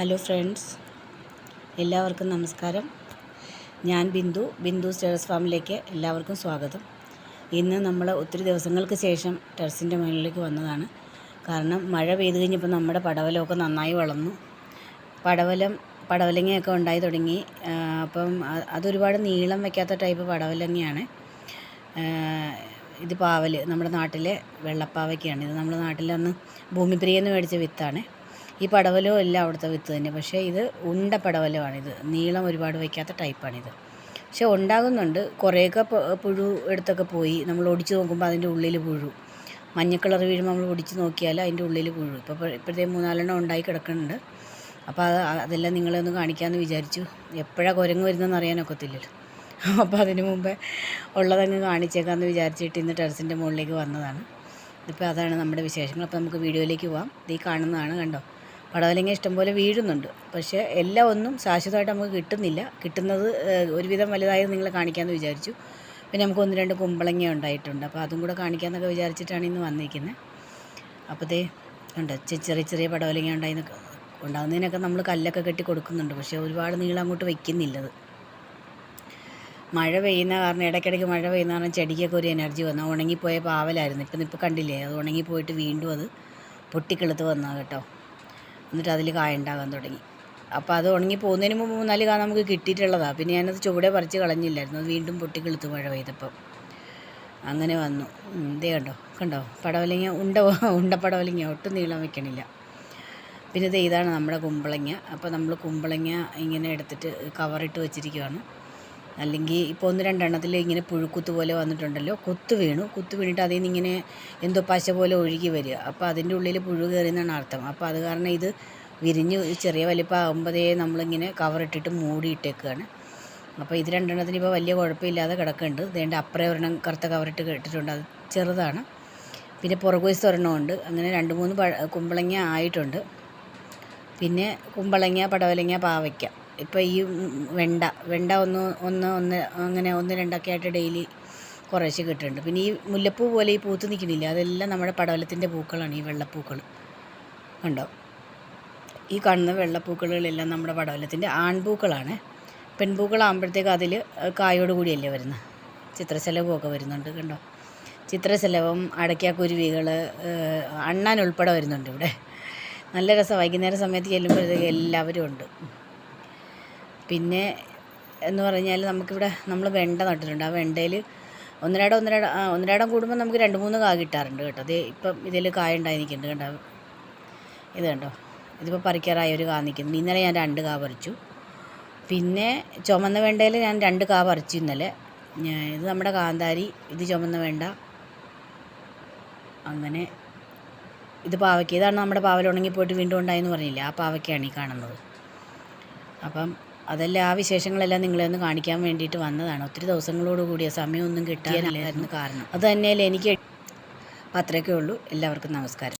Hello friends എല്ലാവർക്കും നമസ്കാരം. ഞാൻ ബിന്ദു ബിന്ദു ടെറസ് ഫാമിലേക്ക് എല്ലാവർക്കും സ്വാഗതം. ഇന്ന് നമ്മൾ ഒത്തിരി ദിവസങ്ങൾക്ക് ശേഷം ടെറസിന്റെ മുകളിലേക്ക് വന്നതാണ്. കാരണം മഴ പെയ്ത് കഴിഞ്ഞപ്പോൾ നമ്മുടെ പടവലമൊക്കെ നന്നായി വളർന്നു. പടവലം പടവലങ്ങയൊക്കെ ഉണ്ടായി തുടങ്ങി. അപ്പം അതൊരുപാട് നീളം വയ്ക്കാത്ത ടൈപ്പ് പടവലങ്ങയാണ്. ഇത് പാവൽ നമ്മുടെ നാട്ടിലെ വെള്ളപ്പാവയ്ക്കാണ്. ഇത് നമ്മുടെ നാട്ടിൽ അന്ന് ഭൂമിപ്രിയെന്ന് മേടിച്ച വിത്താണ്. ഈ പടവലോ അല്ല അവിടുത്തെ വിത്ത് തന്നെ. പക്ഷേ ഇത് ഉണ്ട പടവലമാണിത്. നീളം ഒരുപാട് വയ്ക്കാത്ത ടൈപ്പാണിത്. പക്ഷെ ഉണ്ടാകുന്നുണ്ട്. കുറേയൊക്കെ പുഴു എടുത്തൊക്കെ പോയി. നമ്മൾ ഓടിച്ച് നോക്കുമ്പോൾ അതിന്റെ ഉള്ളിൽ പുഴു. മഞ്ഞ കളർ വീഴുമ്പോൾ നമ്മൾ ഓടിച്ച് നോക്കിയാൽ അതിന്റെ ഉള്ളിൽ പുഴു. ഇപ്പോൾ ഇപ്പോഴത്തെ മൂന്നാലെണ്ണം ഉണ്ടായി കിടക്കുന്നുണ്ട്. അപ്പോൾ അത് അതെല്ലാം നിങ്ങളെ ഒന്ന് കാണിക്കാമെന്ന് വിചാരിച്ചു. എപ്പോഴാണ് കുരങ്ങ് വരുന്നതെന്ന് അറിയാനൊക്കത്തില്ലല്ലോ. അപ്പോൾ അതിന് മുമ്പേ ഉള്ളതങ്ങ് കാണിച്ചേക്കാമെന്ന് വിചാരിച്ചിട്ട് ഇന്ന് ടെറസിന്റെ മുകളിലേക്ക് വന്നതാണ്. ഇപ്പോൾ അതാണ് നമ്മുടെ വിശേഷങ്ങൾ. അപ്പോൾ നമുക്ക് വീഡിയോയിലേക്ക് പോവാം. ഈ കാണുന്നതാണ് കണ്ടോ? പടവലങ്ങ ഇഷ്ടംപോലെ വീഴുന്നുണ്ട്. പക്ഷേ എല്ലാം ഒന്നും ശാശ്വതമായിട്ട് നമുക്ക് കിട്ടുന്നില്ല. കിട്ടുന്നത് ഒരുവിധം വലുതായത് നിങ്ങളെ കാണിക്കാമെന്ന് വിചാരിച്ചു. പിന്നെ നമുക്ക് ഒന്ന് രണ്ട് കുമ്പളങ്ങ ഉണ്ടായിട്ടുണ്ട്. അപ്പോൾ അതും കൂടെ കാണിക്കാമെന്നൊക്കെ വിചാരിച്ചിട്ടാണ് ഇന്ന് വന്നിരിക്കുന്നത് അപ്പോൾ ദേ ഉണ്ട് ചെറിയ ചെറിയ പടവലങ്ങ ഉണ്ടായിരുന്നൊക്കെ ഉണ്ടാകുന്നതിനൊക്കെ നമ്മൾ കല്ലൊക്കെ കെട്ടി കൊടുക്കുന്നുണ്ട്. പക്ഷേ ഒരുപാട് നീളം അങ്ങോട്ട് വയ്ക്കുന്നില്ലത് മഴ പെയ്യുന്ന കാരണം ഇടയ്ക്കിടയ്ക്ക് മഴ പെയ്യുന്ന കാരണം ചെടിക്കൊക്കെ ഒരു എനർജി വന്നു. ഉണങ്ങിപ്പോയ പാവലായിരുന്നു. ഇപ്പം ഇപ്പോൾ കണ്ടില്ലേ? അത് ഉണങ്ങിപ്പോയിട്ട് വീണ്ടും അത് പൊട്ടിക്കിളുത്ത് വന്നാൽ കേട്ടോ. എന്നിട്ട് അതിൽ കായ ഉണ്ടാകാൻ തുടങ്ങി. അപ്പോൾ അത് ഉണങ്ങി പോകുന്നതിന് മുമ്പ് മൂന്നാൽ കാ നമുക്ക് കിട്ടിയിട്ടുള്ളതാണ് പിന്നെ ഞാനത് ചുവടെ പറിച്ച് കളഞ്ഞില്ലായിരുന്നു. അത് വീണ്ടും പൊട്ടിക്കെളുത്ത് മഴ പെയ്തപ്പം. അങ്ങനെ വന്നു. ഇതേ കണ്ടോ? കണ്ടോ? പടവലങ്ങ ഉണ്ട ഉണ്ട പടവലങ്ങ ഒട്ടും നീളം വെക്കണില്ല. പിന്നെ ഇത് ഇതാണ് നമ്മുടെ കുമ്പളങ്ങ. അപ്പോൾ നമ്മൾ കുമ്പളങ്ങ ഇങ്ങനെ എടുത്തിട്ട് കവറിട്ട് വെച്ചിരിക്കുകയാണ് അല്ലെങ്കിൽ ഇപ്പോൾ ഒന്ന് രണ്ടെണ്ണത്തിൽ ഇങ്ങനെ പുഴുക്കുത്ത് പോലെ വന്നിട്ടുണ്ടല്ലോ. കുത്ത് വീണു. കുത്ത് വീണിട്ട് അതിൽ നിന്ന് ഇങ്ങനെ എന്തോ പശ പോലെ ഒഴുകി വരിക. അപ്പോൾ അതിന്റെ ഉള്ളിൽ പുഴു കയറി എന്നാണ് അർത്ഥം. അപ്പോൾ അത് കാരണം ഇത് വിരിഞ്ഞ് ചെറിയ വലിപ്പം ആകുമ്പോഴേ നമ്മളിങ്ങനെ കവറിട്ടിട്ട് മൂടിയിട്ടേക്കാണ് അപ്പോൾ ഇത് രണ്ടെണ്ണത്തിന് ഇപ്പോൾ വലിയ കുഴപ്പമില്ലാതെ കിടക്കുന്നുണ്ട്. ഇതേണ്ട അപ്പുറേ ഒരെണ്ണം കറുത്ത കവറിട്ട് ഇട്ടിട്ടുണ്ട്. അത് ചെറുതാണ്. പിന്നെ പുറകുവശത്ത് ഒരെണ്ണമുണ്ട് അങ്ങനെ രണ്ട് മൂന്ന് പഴ കുമ്പളങ്ങ ആയിട്ടുണ്ട്. പിന്നെ കുമ്പളങ്ങ പടവലങ്ങ പാവയ്ക്ക. ഇപ്പോൾ ഈ വെണ്ട വെണ്ട ഒന്ന് ഒന്ന് ഒന്ന് അങ്ങനെ ഒന്ന് രണ്ടൊക്കെ ആയിട്ട് ഡെയിലി കുറേശ്ശെ കിട്ടുന്നുണ്ട്. പിന്നെ ഈ മുല്ലപ്പൂ പോലെ ഈ പൂത്ത് നിൽക്കുന്നില്ല? അതെല്ലാം നമ്മുടെ പടവലത്തിന്റെ പൂക്കളാണ് ഈ വെള്ളപ്പൂക്കൾ കണ്ടോ? ഈ കാണുന്ന വെള്ളപ്പൂക്കളുകളെല്ലാം നമ്മുടെ പടവലത്തിന്റെ ആൺപൂക്കളാണ്. പെൺപൂക്കളാകുമ്പോഴത്തേക്ക് അതിൽ കായോട് കൂടിയല്ലേ വരുന്നത് ചിത്രശലഭമൊക്കെ വരുന്നുണ്ട് കണ്ടോ? ചിത്രശലഭം അടയ്ക്കാക്കുരുവികൾ അണ്ണാൻ ഉൾപ്പെടെ വരുന്നുണ്ട് ഇവിടെ. നല്ല രസം വൈകുന്നേര സമയത്ത് ചെല്ലുമ്പോഴത്തേക്ക് എല്ലാവരും ഉണ്ട്. പിന്നെ എന്ന് പറഞ്ഞാൽ നമുക്കിവിടെ നമ്മൾ വെണ്ട നട്ടിട്ടുണ്ട്. ആ വെണ്ടയിൽ ഒന്നരാടം ഒന്നരാടം ആ ഒന്നരാടം കൂടുമ്പോൾ നമുക്ക് രണ്ട് മൂന്ന് കായ കിട്ടാറുണ്ട് കേട്ടോ. അത് ഇപ്പം ഇതിൽ കായ ഉണ്ടായി നിൽക്കുന്നുണ്ട് കണ്ടോ? ഇത് കണ്ടോ? ഇതിപ്പോൾ പറിക്കാറായ ഒരു കാ നിൽക്കുന്നു ഇന്നലെ ഞാൻ രണ്ട് കാ പറിച്ചു. പിന്നെ ചുമന്ന വെണ്ടയിൽ ഞാൻ രണ്ട് കാ പറിച്ചു ഇന്നലെ. ഇത് നമ്മുടെ കാന്താരി ഇത് ചുമന്ന വെണ്ട. അങ്ങനെ ഇത് പാവയ്ക്ക. ഇതാണ് നമ്മുടെ പാവൽ ഉണങ്ങിപ്പോയിട്ട് വീണ്ടും ഉണ്ടായെന്ന് പറഞ്ഞില്ല? ആ പാവയ്ക്കാണ് ഈ കാണുന്നത്. അപ്പം അതെല്ലാം ആ വിശേഷങ്ങളെല്ലാം നിങ്ങളെ ഒന്ന് കാണിക്കാൻ വേണ്ടിയിട്ട് വന്നതാണ്. ഒത്തിരി ദിവസങ്ങളോട് കൂടിയ സമയമൊന്നും കിട്ടാനില്ലായിരുന്നു കാരണം. അത് തന്നെയല്ലേ എനിക്ക് അത്രയൊക്കെ ഉള്ളൂ. എല്ലാവർക്കും നമസ്കാരം.